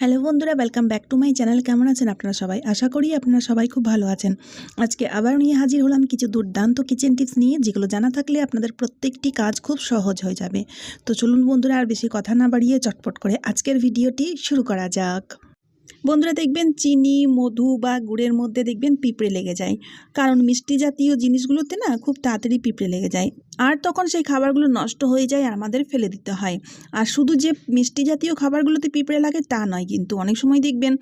Hello বন্ধুরা welcome back to my channel কেমন আছেন আপনারা সবাই? আশা করি আপনারা সবাই খুব ভালো আছেন। আজকে আবার নিয়ে হাজির হলাম কিছু দুর্দান্ত কিচেন টিপস নিয়ে, যেগুলো জানা থাকলে আপনাদের প্রত্যেকটি কাজ খুব সহজ হয়ে যাবে। তো চলুন বন্ধুরা, আর বেশি কথা না বাড়িয়ে চটপট করে আজকের ভিডিওটি শুরু করা যাক। বন্ধুরা দেখবেন চিনি, মধু বা গুড়ের মধ্যে দেখবেন পিঁপড়ে লেগে যায়। কারণ মিষ্টি জাতীয় জিনিসগুলোতে না খুব তাড়াতাড়ি পিঁপড়ে লেগে যায়। আর তখন সেই খাবারগুলো নষ্ট হয়ে যায় আর আমাদের ফেলে দিতে হয়। আর শুধু যে মিষ্টি জাতীয় খাবারগুলোতে পিঁপড়ে লাগে তা নয় কিন্তু অনেক সময় দেখবেন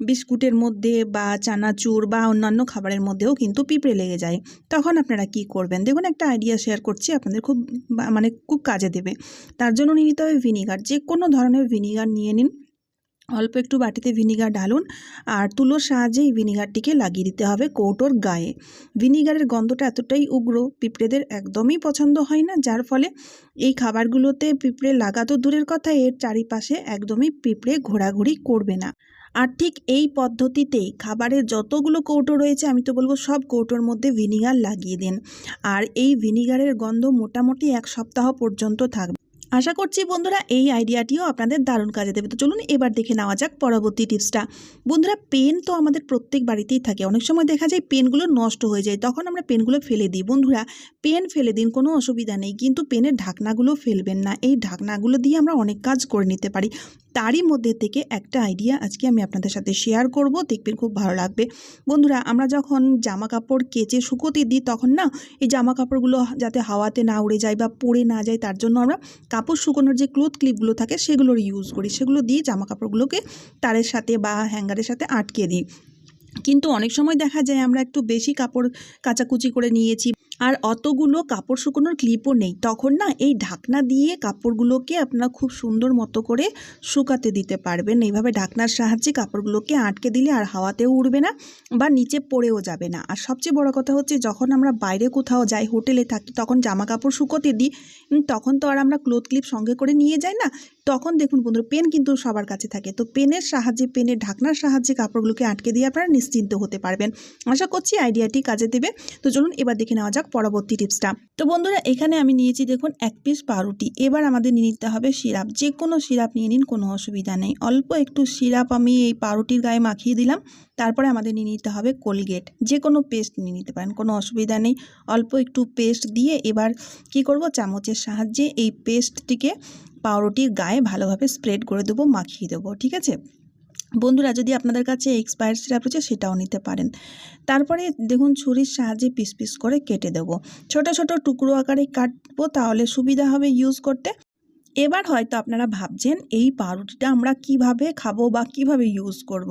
বিস্কুটের মধ্যে বা চানাচুর বা অন্যান্য খাবারের মধ্যেও কিন্তু পিঁপড়ে লেগে যায়। তখন আপনারা কি করবেন? দেখুন একটা আইডিয়া শেয়ার করছি, আপনাদের খুব মানে খুব কাজে দেবে। তার জন্য নিয়ে নিতে হবে ভিনিগার। যে কোনো ধরনের ভিনিগার নিয়ে নিন। অল্প একটু বাটিতে ভিনিগার ঢালুন আর তুলোর সাহায্যে এই ভিনিগারটিকে লাগিয়ে দিতে হবে কৌটোর গায়ে। ভিনিগারের গন্ধটা এতটাই উগ্র, পিঁপড়েদের একদমই পছন্দ হয় না, যার ফলে এই খাবারগুলোতে পিঁপড়ে লাগা তো দূরের কথা, এর চারিপাশে একদমই পিঁপড়ে ঘোরাঘুরি করবে না। আর ঠিক এই পদ্ধতিতেই খাবারের যতগুলো কৌটো রয়েছে, আমি তো বলব সব কৌটোর মধ্যে ভিনিগার লাগিয়ে দিন। আর এই ভিনিগারের গন্ধ মোটামুটি এক সপ্তাহ পর্যন্ত থাকবে আশা করছি বন্ধুরা এই আইডিয়াটিও আপনাদের দারুণ কাজে দেবে। তো চলুন এবার দেখে নেওয়া যাক পরবর্তী টিপসটা। বন্ধুরা, পেন তো আমাদের প্রত্যেক বাড়িতেই থাকে। অনেক সময় দেখা যায় পেনগুলো নষ্ট হয়ে যায়। তখন আমরা পেনগুলো ফেলে দিই। বন্ধুরা, পেন ফেলে দিন, কোনো অসুবিধা নেই। কিন্তু পেনের ঢাকনাগুলো ফেলবেন না। এই ঢাকনাগুলো দিয়ে আমরা অনেক কাজ করে নিতে পারি। তারই মধ্যে থেকে একটা আইডিয়া আজকে আমি আপনাদের সাথে শেয়ার করব। দেখবেন খুব ভালো লাগবে। বন্ধুরা, আমরা যখন জামা কাপড় কেচে শুকোতে দিই, তখন না, এই জামা কাপড়গুলো যাতে হাওয়াতে না উড়ে যায় বা পড়ে না যায়, তার জন্য আমরা কাপড় শুকোনোর যে ক্লোথ ক্লিপগুলো থাকে সেগুলোর ইউজ করি। সেগুলো দিয়ে জামা কাপড়গুলোকে তারের সাথে বা হ্যাঙ্গারের সাথে আটকে দিই। কিন্তু অনেক সময় দেখা যায় আমরা একটু বেশি কাপড় কাচাকুচি করে নিয়েছি আর অতগুলো কাপড় শুকোনোর ক্লিপও নেই। তখন না এই ঢাকনা দিয়ে কাপড়গুলোকে আপনারা খুব সুন্দর মতো করে শুকাতে দিতে পারবেন। এইভাবে ঢাকনার সাহায্যে কাপড়গুলোকে আটকে দিলে আর হাওয়াতেও উড়বে না বা নিচে পড়েও যাবে না। আর সবচেয়ে বড় কথা হচ্ছে যখন আমরা বাইরে কোথাও যাই, হোটেলে থাকি, তখন জামা কাপড় শুকোতে দিই তখন তো আর আমরা ক্লোথ ক্লিপ সঙ্গে করে নিয়ে যাই না? তখন দেখুন বন্ধুরা পেন কিন্তু সবার কাছে থাকে। তো পেনের সাহায্যে পেনের ঢাকনার সাহায্যে কাপড়গুলোকে আটকে দিয়ে আপনারা নিশ্চিন্ত হতে পারবেন। আশা করছি আইডিয়াটি কাজে দেবে। তো চলুন এবার দেখে নেওয়া যাক পরবর্তী টিপসটা। তো বন্ধুরা, এখানে আমি নিয়েছি দেখুন এক পিস পাউরুটি। এবার আমাদের নিয়ে নিতে হবে সিরাপ। যে কোনো সিরাপ নিয়ে নিন, কোনো অসুবিধা নেই। অল্প একটু সিরাপ আমি এই পাউরুটির গায়ে মাখিয়ে দিলাম। তারপরে আমাদের নিয়ে নিতে হবে কোলগেট। যে কোনো পেস্ট নিয়ে নিতে পারেন, কোনো অসুবিধা নেই। অল্প একটু পেস্ট দিয়ে এবার কি করব? চামচের সাহায্যে এই পেস্টটিকে পাউরুটির গায়ে ভালোভাবে স্প্রেড করে দেবো, মাখিয়ে দেবো, ঠিক আছে? বন্ধুরা যদি আপনাদের কাছে এক্সপায়ার সিরাপ রয়েছে সেটাও নিতে পারেন। তারপরে দেখুন ছুরির সাহায্যে পিস পিস করে কেটে দেব। ছোট ছোট টুকরো আকারে কাটবো তাহলে সুবিধা হবে ইউজ করতে। এবার হয়তো আপনারা ভাবছেন, এই পাউরুটিটা আমরা কীভাবে খাব বা কীভাবে ইউজ করব।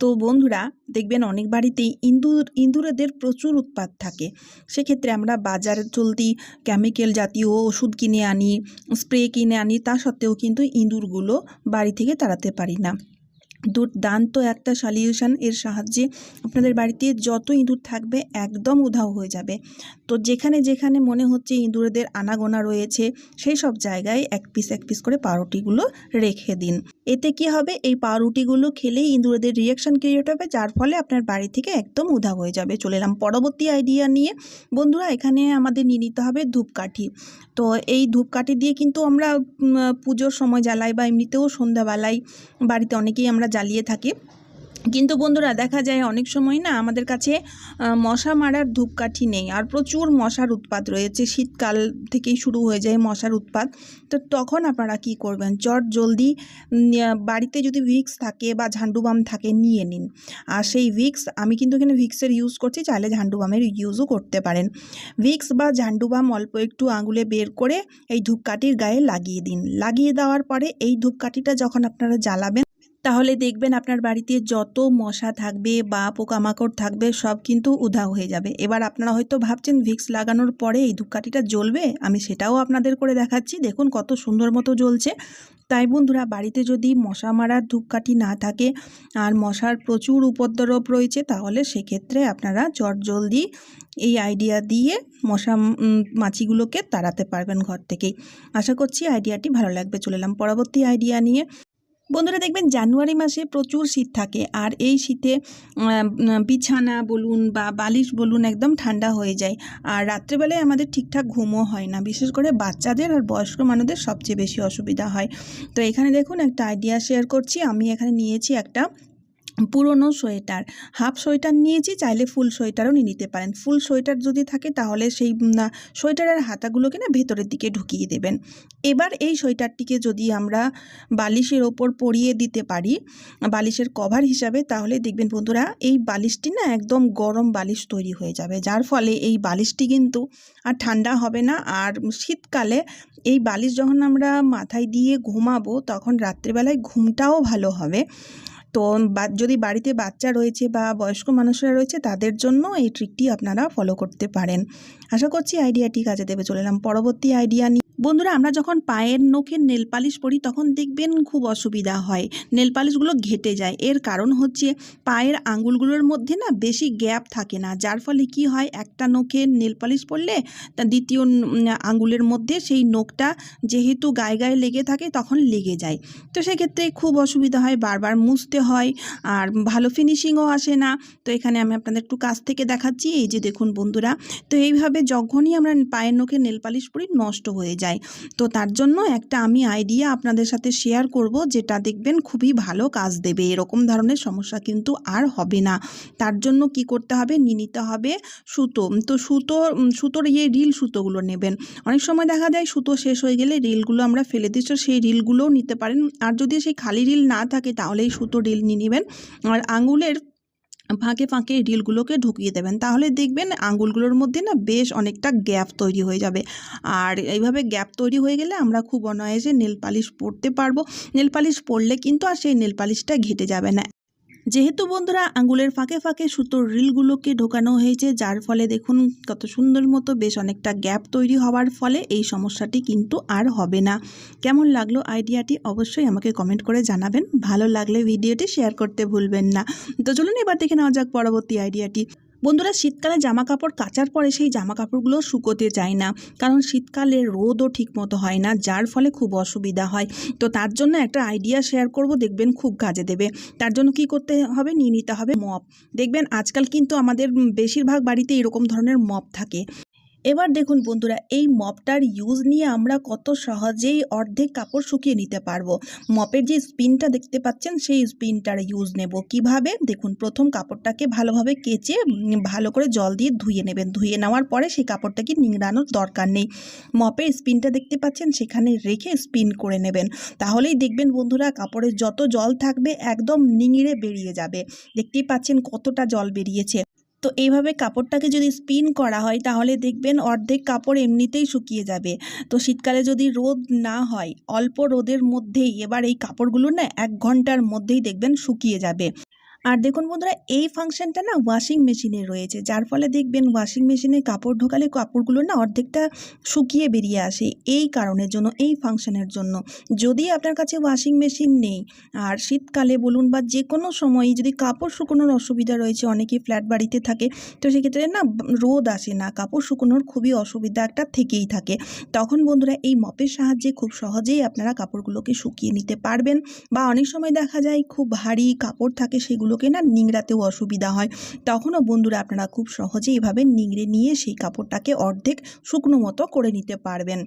তো বন্ধুরা, দেখবেন অনেক বাড়িতেই ইঁদুর ইঁদুরেদের প্রচুর উৎপাত থাকে। সেক্ষেত্রে আমরা বাজার চলতি কেমিক্যাল জাতীয় ওষুধ কিনে আনি স্প্রে কিনে আনি, তা সত্ত্বেও কিন্তু ইঁদুরগুলো বাড়ি থেকে তাড়াতে পারি না। দুর্দান্ত একটা সলিউশান এর সাহায্যে আপনাদের বাড়িতে যত ইঁদুর থাকবে একদম উধাও হয়ে যাবে। তো যেখানে যেখানে মনে হচ্ছে ইঁদুরেদের আনাগোনা রয়েছে, সেই সব জায়গায় এক পিস এক পিস করে পাউরুটিগুলো রেখে দিন। এতে কি হবে? এই পাউরুটিগুলো খেলেই ইঁদুরদের রিয়েকশান ক্রিয়েট হবে, যার ফলে আপনার বাড়ি থেকে একদম উধা হয়ে যাবে। চলে এলাম পরবর্তী আইডিয়া নিয়ে। বন্ধুরা, এখানে আমাদের নিয়ে নিতে হবে ধূপকাঠি। তো এই ধূপকাঠি দিয়ে কিন্তু আমরা পুজোর সময় জ্বালাই বা এমনিতেও সন্ধ্যাবেলায় বাড়িতে অনেকেই আমরা জ্বালিয়ে থাকি। কিন্তু বন্ধুরা, দেখা যায় অনেক সময় না আমাদের কাছে মশা মারার ধূপকাঠি নেই আর প্রচুর মশার উৎপাত রয়েছে। শীতকাল থেকেই শুরু হয়ে যায় মশার উৎপাত। তো তখন আপনারা কি করবেন? চট জলদি বাড়িতে যদি ভিক্স থাকে বা ঝান্ডু বাম থাকে, নিয়ে নিন। আর সেই ভিক্স, আমি কিন্তু এখানে ভিক্সের ইউজ করছি, চাইলে ঝান্ডু বামের ইউজও করতে পারেন। ভিক্স বা ঝান্ডুবাম অল্প একটু আঙুলে বের করে এই ধূপকাঠির গায়ে লাগিয়ে দিন। লাগিয়ে দেওয়ার পরে এই ধূপকাঠিটা যখন আপনারা জ্বালাবেন তাহলে দেখবেন আপনার বাড়িতে যত মশা থাকবে বা পোকামাকড় থাকবে, সব কিন্তু উধাও হয়ে যাবে। এবার আপনারা হয়তো ভাবছেন, ভিক্স লাগানোর পরে এই ধূপকাঠিটা জ্বলবে? আমি সেটাও আপনাদের করে দেখাচ্ছি। দেখুন কত সুন্দর মতো জ্বলছে। তাই বন্ধুরা, বাড়িতে যদি মশা মারার ধূপকাঠি না থাকে আর মশার প্রচুর উপদ্রব রয়েছে, তাহলে সেক্ষেত্রে আপনারা চট জলদি এই আইডিয়া দিয়ে মশা মাছিগুলোকে তাড়াতে পারবেন ঘর থেকেই। আশা করছি আইডিয়াটি ভালো লাগবে। চলে এলাম পরবর্তী আইডিয়া নিয়ে। বন্ধুরা দেখবেন জানুয়ারি মাসে প্রচুর শীত থাকে আর এই শীতে বিছানা বলুন বা বালিশ বলুন একদম ঠান্ডা হয়ে যায়। আর রাত্রেবেলায় আমাদের ঠিকঠাক ঘুমও হয় না। বিশেষ করে বাচ্চাদের আর বয়স্ক মানুষদের সবচেয়ে বেশি অসুবিধা হয়। তো এখানে দেখুন একটা আইডিয়া শেয়ার করছি। আমি এখানে নিয়েছি একটা পুরনো সোয়েটার। হাফ সোয়েটার নিয়েছি, চাইলে ফুল সোয়েটারও নিয়ে নিতে পারেন। ফুল সোয়েটার যদি থাকে, তাহলে সেই সোয়েটারের হাতাগুলোকে না ভেতরের দিকে ঢুকিয়ে দেবেন। এবার এই সোয়েটারটিকে যদি আমরা বালিশের ওপর পরিয়ে দিতে পারি, বালিশের কভার হিসাবে, তাহলে দেখবেন বন্ধুরা, এই বালিশটি না একদম গরম বালিশ তৈরি হয়ে যাবে। যার ফলে এই বালিশটি কিন্তু আর ঠান্ডা হবে না। আর শীতকালে এই বালিশ যখন আমরা মাথায় দিয়ে ঘুমাবো, তখন রাত্রিবেলায় ঘুমটাও ভালো হবে। তো যদি বাড়িতে বাচ্চা রয়েছে বা বয়স্ক মানুষরা রয়েছে, তাদের জন্য এই ট্রিকটি আপনারা ফলো করতে পারেন। আশা করছি আইডিয়াটি কাজে দেবে, চলে এলাম পরবর্তী আইডিয়া নিয়ে। বন্ধুরা, আমরা যখন পায়ের নখের নেল পালিশ তখন দেখবেন খুব অসুবিধা হয়। নেল পালিশগুলো ঘেটে যায়। এর কারণ হচ্ছে, পায়ের আঙুলগুলোর মধ্যে না বেশি গ্যাপ থাকে না। যার ফলে কি হয়, একটা নখের নেল পালিশ তা দ্বিতীয় আঙুলের মধ্যে সেই নখটা যেহেতু গায়ে গায়ে লেগে থাকে, তখন লেগে যায়। তো সেক্ষেত্রে খুব অসুবিধা হয়, বারবার মুছতে হয়, আর ভালো ফিনিশিংও আসে না। তো এখানে আমি আপনাদের একটু কাছ থেকে দেখাচ্ছি, এই যে দেখুন বন্ধুরা, তো এইভাবে যখনই আমরা পায়ের নখে নেল পালিশ পরি, নষ্ট হয়ে যায়। তো তার জন্য একটা আমি আইডিয়া আপনাদের সাথে শেয়ার করব, যেটা দেখবেন খুবই ভালো কাজ দেবে। এরকম ধরনের সমস্যা কিন্তু আর হবে না। তার জন্য কি করতে হবে? নিয়ে নিতে হবে সুতো। তো সুতো, সুতোর ইয়ে রিল সুতোগুলো নেবেন। অনেক সময় দেখা যায় সুতো শেষ হয়ে গেলে রিলগুলো আমরা ফেলে দিচ্ছি সেই রিলগুলোও নিতে পারেন। আর যদি সেই খালি রিল না থাকে, তাহলে এই সুতো রিল নিয়ে নেবেন আর আঙুলের ফাঁকে ফাঁকে রিলগুলোকে ঢুকিয়ে দেবেন। তাহলে দেখবেন আঙুলগুলোর মধ্যে না বেশ অনেকটা গ্যাপ তৈরি হয়ে যাবে। আর এইভাবে গ্যাপ তৈরি হয়ে গেলে আমরা খুব অনায়াসে নেল পালিশ পরতে পারব। নেল পালিশ পরলে কিন্তু আর সেই নেল পালিশটা ঘেটে যাবে না। যেহেতু বন্ধুরা আঙ্গুলের ফাঁকে ফাঁকে সুতোর রিলগুলোকে ঢোকানো হয়েছে, যার ফলে দেখুন কত সুন্দর মতো বেশ অনেকটা গ্যাপ তৈরি হওয়ার ফলে এই সমস্যাটি কিন্তু আর হবে না। কেমন লাগল আইডিয়াটি অবশ্যই আমাকে কমেন্ট করে জানাবেন। ভালো লাগলে ভিডিওটি শেয়ার করতে ভুলবেন না। তো চলুন এবার দেখে নেওয়া যাক পরবর্তী আইডিয়াটি। বন্ধুরা, শীতকালে জামা কাপড় কাচার পরে সেই জামা কাপড়গুলো শুকোতে যায় না। কারণ শীতকালে রোদও ঠিকমতো হয় না, যার ফলে খুব অসুবিধা হয়। তো তার জন্য একটা আইডিয়া শেয়ার করব, দেখবেন খুব কাজে দেবে। তার জন্য কি করতে হবে? নিয়ে নিতে হবে মপ। দেখবেন আজকাল কিন্তু আমাদের বেশিরভাগ বাড়িতে এরকম ধরনের মপ থাকে। এবার দেখুন বন্ধুরা, এই মপটার ইউজ নিয়ে আমরা কত সহজেই অর্ধেক কাপড় শুকিয়ে নিতে পারব। মপের যে স্পিনটা দেখতে পাচ্ছেন, সেই স্পিনটার ইউজ নেব। কীভাবে? দেখুন, প্রথম কাপড়টাকে ভালোভাবে কেচে ভালো করে জল দিয়ে ধুয়ে নেবেন। ধুয়ে নেওয়ার পরে সেই কাপড়টাকে নিংড়ানোর দরকার নেই। মপের স্পিনটা দেখতে পাচ্ছেন, সেখানে রেখে স্পিন করে নেবেন। তাহলেই দেখবেন বন্ধুরা কাপড়ে যত জল থাকবে, একদম নিংড়ে বেরিয়ে যাবে। দেখতেই পাচ্ছেন কতটা জল বেরিয়েছে। তো এইভাবে কাপড়টাকে যদি স্পিন করা হয়, তাহলে দেখবেন অর্ধেক কাপড় এমনিতেই শুকিয়ে যাবে। তো শীতকালে যদি রোদ না হয়, অল্প রোদের মধ্যেই এবার এই কাপড়গুলো না এক ঘণ্টার মধ্যেই দেখবেন শুকিয়ে যাবে। আর দেখুন বন্ধুরা, এই ফাংশনটা না ওয়াশিং মেশিনে রয়েছে। যার ফলে দেখবেন ওয়াশিং মেশিনে কাপড় ঢোকালে কাপড়গুলো না অর্ধেকটা শুকিয়ে বেরিয়ে আসে। এই কারণের জন্য, এই ফাংশনের জন্য। যদি আপনার কাছে ওয়াশিং মেশিন নেই, আর শীতকালে বলুন বা যে কোনো সময়ই যদি কাপড় শুকোনোর অসুবিধা রয়েছে অনেকেই ফ্ল্যাট বাড়িতে থাকে, তো সেক্ষেত্রে না রোদ আসে না, কাপড় শুকোনোর খুবই অসুবিধা একটা থেকেই থাকে। তখন বন্ধুরা, এই মপের সাহায্যে খুব সহজেই আপনারা কাপড়গুলোকে শুকিয়ে নিতে পারবেন। বা অনেক সময় দেখা যায় খুব ভারী কাপড় থাকে সেগুলোকে না নিংড়াতেও অসুবিধা হয়। তখনও বন্ধুরা আপনারা খুব সহজেই এভাবে নিংড়ে নিয়ে সেই কাপড়টাকে অর্ধেক শুকনো মতো করে নিতে পারবেন।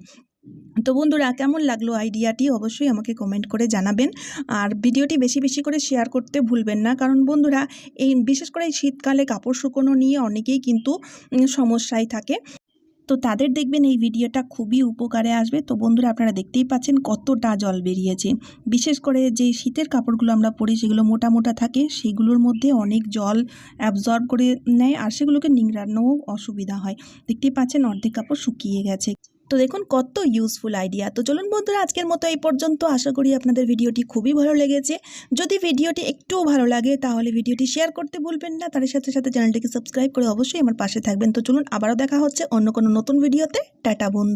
তো বন্ধুরা, কেমন লাগল আইডিয়াটি? অবশ্যই আমাকে কমেন্ট করে জানাবেন। আর ভিডিওটি বেশি বেশি করে শেয়ার করতে ভুলবেন না। কারণ বন্ধুরা, এই বিশেষ করে শীতকালে কাপড় শুকোনো নিয়ে অনেকেই কিন্তু সমস্যায় থাকে। তো তাদের দেখবেন এই ভিডিওটা খুবই উপকারে আসবে। তো বন্ধুরা, আপনারা দেখতেই পাচ্ছেন কতটা জল বেরিয়েছে। বিশেষ করে যে শীতের কাপড়গুলো আমরা পরি, সেগুলো মোটা মোটা থাকে, সেগুলোর মধ্যে অনেক জল অ্যাবজর্ব করে নেয়, আর সেগুলোকে নিংড়ানোও অসুবিধা হয়। দেখতেই পাচ্ছেন অর্ধেক কাপড় শুকিয়ে গেছে। তো দেখুন, কত ইউজফুল আইডিয়া তো চলুন বন্ধুরা, আজকের মতো এই পর্যন্ত। আশা করি আপনাদের ভিডিওটি খুবই ভালো লেগেছে। যদি ভিডিওটি একটুও ভালো লাগে, তাহলে ভিডিওটি শেয়ার করতে ভুলবেন না। তার সাথে সাথে চ্যানেলটিকে সাবস্ক্রাইব করে অবশ্যই আমার পাশে থাকবেন। তো চলুন, আবারও দেখা হচ্ছে অন্য কোনো নতুন ভিডিওতে টাটা বন্ধু।